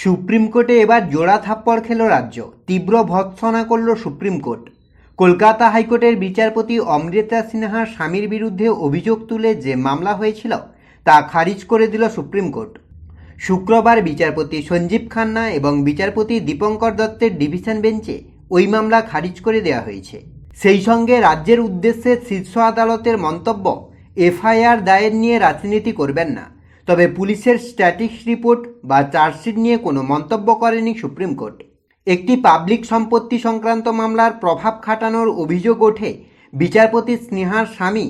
Supreme কোর্টে এবার জোড়া থাপ্পড় খেল রাজ্য। তীব্র ভৎসনা করল সুপ্রিম কোর্ট। কলকাতা হাইকোর্টের বিচারপতি অমৃতা সিনহার স্বামীর বিরুদ্ধে অভিযোগ তুলে যে মামলা হয়েছিল, তা খারিজ করে দিল সুপ্রিম কোর্ট। শুক্রবার বিচারপতি সঞ্জীব খান্না এবং বিচারপতি দীপঙ্কর দত্তের ডিভিশন বেঞ্চে ওই মামলা খারিজ করে দেওয়া হয়েছে। সেই সঙ্গে রাজ্যের উদ্দেশ্যে শীর্ষ আদালতের মন্তব্য, এফআইআর দায়ের নিয়ে রাজনীতি করবেন না। তবে পুলিশের স্ট্যাটিক্স রিপোর্ট বা চার্জশিট নিয়ে কোনো মন্তব্য করেনি সুপ্রিম কোর্ট। একটি পাবলিক সম্পত্তি সংক্রান্ত মামলার প্রভাব খাটানোর অভিযোগ ওঠে বিচারপতি স্নেহার স্বামী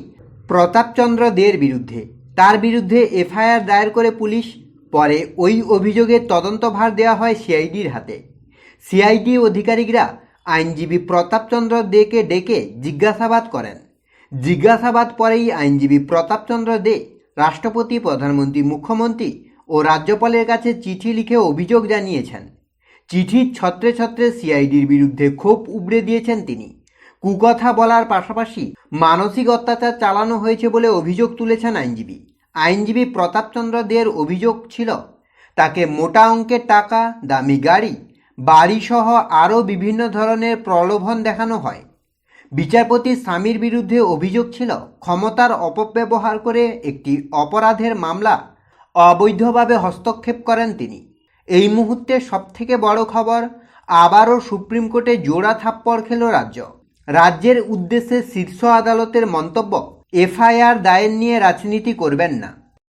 প্রতাপচন্দ্র দের বিরুদ্ধে। তার বিরুদ্ধে এফআইআর দায়ের করে পুলিশ, পরে ওই অভিযোগের তদন্তভার দেওয়া হয় সিআইডির হাতে। সিআইডি অধিকারিকরা আইনজীবী প্রতাপচন্দ্র দেকে ডেকে জিজ্ঞাসাবাদ করেন। জিজ্ঞাসাবাদ পরেই আইনজীবী প্রতাপচন্দ্র দে রাষ্ট্রপতি, প্রধানমন্ত্রী, মুখ্যমন্ত্রী ও রাজ্যপালের কাছে চিঠি লিখে অভিযোগ জানিয়েছেন। চিঠির ছত্রে ছত্রে সিআইডির বিরুদ্ধে ক্ষোভ উবড়ে দিয়েছেন তিনি। কুকথা বলার পাশাপাশি মানসিক অত্যাচার চালানো হয়েছে বলে অভিযোগ তুলেছেন আইনজীবী। আইনজীবী প্রতাপচন্দ্র দের অভিযোগ ছিল, তাকে মোটা অঙ্কের টাকা, দামি গাড়ি, বাড়িসহ আরও বিভিন্ন ধরনের প্রলোভন দেখানো হয়। বিচারপতি স্বামীর বিরুদ্ধে অভিযোগ ছিল ক্ষমতার অপব্যবহার করে একটি অপরাধের মামলা অবৈধভাবে হস্তক্ষেপ করেন তিনি। এই মুহূর্তে সবথেকে বড় খবর, আবারও সুপ্রিম কোর্টে জোড়া থাপ্পড় খেল রাজ্য। রাজ্যের উদ্দেশ্যে শীর্ষ আদালতের মন্তব্য, এফআইআর দায়ের নিয়ে রাজনীতি করবেন না।